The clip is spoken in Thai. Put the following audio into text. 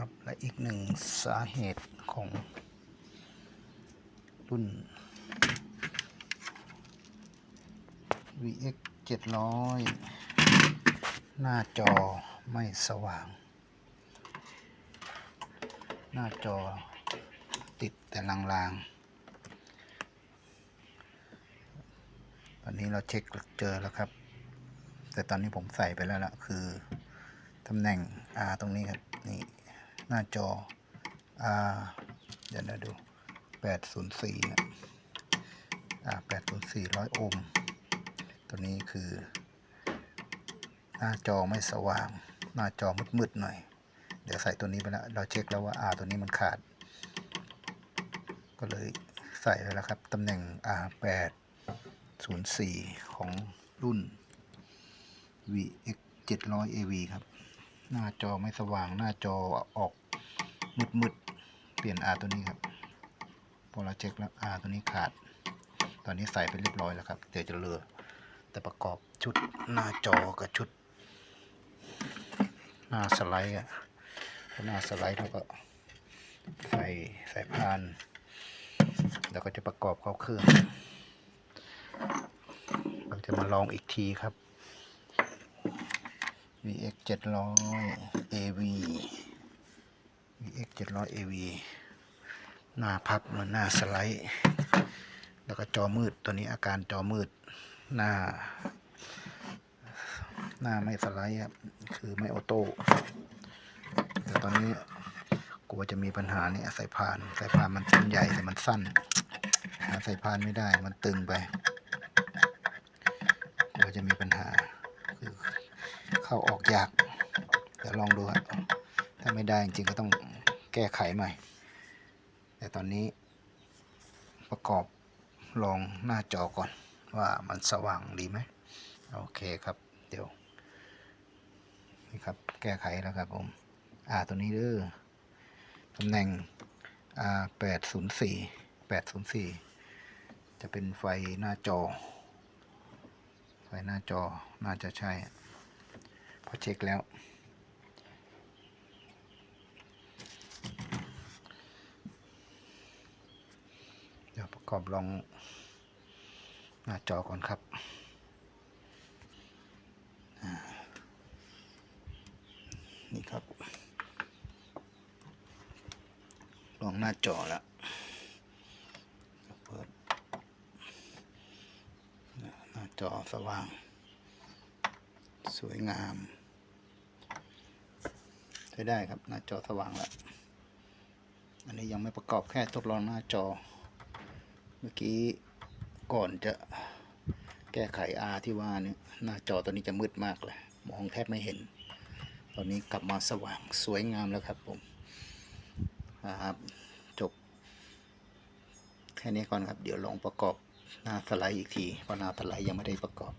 ครับและอีกหนึ่งสาเหตุของรุ่น VX 700 หน้าจอไม่สว่าง หน้าจอติดแต่ลางๆ ตอนนี้เราเช็คเจอแล้วครับ แต่ตอนนี้ผมใส่ไปแล้วล่ะ คือตำแหน่ง R ตรงนี้ครับ นี่ หน้าจอ R เดี๋ยวนะดู 804นะอ่า804 100 โอห์ม ตัวนี้คือ หน้าจอไม่สว่าง หน้าจอมืดๆหน่อย เดี๋ยวใส่ตัวนี้ไปแล้ว เราเช็คแล้วว่า R ตัวนี้มันขาด ก็เลยใส่ไปแล้วครับ ตำแหน่ง R 804 ของรุ่น VX 700 AV ครับ หน้าจอไม่สว่าง หน้าจอออก มืดๆเปลี่ยน R ตัวนี้ครับ พอเราเช็คแล้ว R ตัวนี้ขาด ตอนนี้ใส่ไปเรียบร้อยแล้วครับ เดี๋ยวจะเลือ แต่ประกอบชุดหน้าจอกับชุด หน้าสไลด์อะหน้าสไลด์แล้วก็ใส่ใส่พาน แล้วก็จะประกอบเข้าเครื่องเราจะมาลองอีกทีครับ VX 700 AV 700 AV หน้าพับหมือนหน้าสไลด์ แล้วก็จอมืดตัวนี้อาการจอมืด หน้า หน้าไม่สไลด์ครับ คือไม่ออโต้ แต่ตอนนี้กลัวจะมีปัญหาเนี่ยสายพานสายพานมันเส้นใหญ่แต่มันสั้นหาสายพานไม่ได้มันตึงไปกลัวจะมีปัญหาคือเข้าออกยากเดี๋ยวลองดูครับถ้าไม่ได้จริงก็ต้อง แก้ไขใหม่ แต่ตอนนี้ประกอบลองหน้าจอก่อนว่ามันสว่างดีไหมโอเคครับ เดี๋ยวนี่ครับแก้ไขแล้วครับผมอ่าตัวนี้เด้อตำแหน่งอ่าแปดศูนย์สี่แปดศูนย์สี่จะเป็นไฟหน้าจอ ไฟหน้าจอน่าจะใช่พอเช็คแล้ว เดี๋ยวประกอบลองหน้าจอก่อนครับนี่ครับ ลองหน้าจอแล้วเปิดหน้าจอสว่าง สวยงามใช้ได้ครับหน้าจอสว่างแล้ว อันนี้ยังไม่ประกอบแค่ทดลองหน้าจอ มื่อกี้ก่อนจะแก้ไข R ที่ว่านี่หน้าจอตัวนี้จะมืดมากเลยมองแทบไม่เห็น ตอนนี้กลับมาสว่างสวยงามแล้วครับผมนะครับจบ แค่นี้ก่อนครับ เดี๋ยวลองประกอบหน้าสไลด์อีกทีเพราะหน้าสไลด์ยังไม่ได้ประกอบ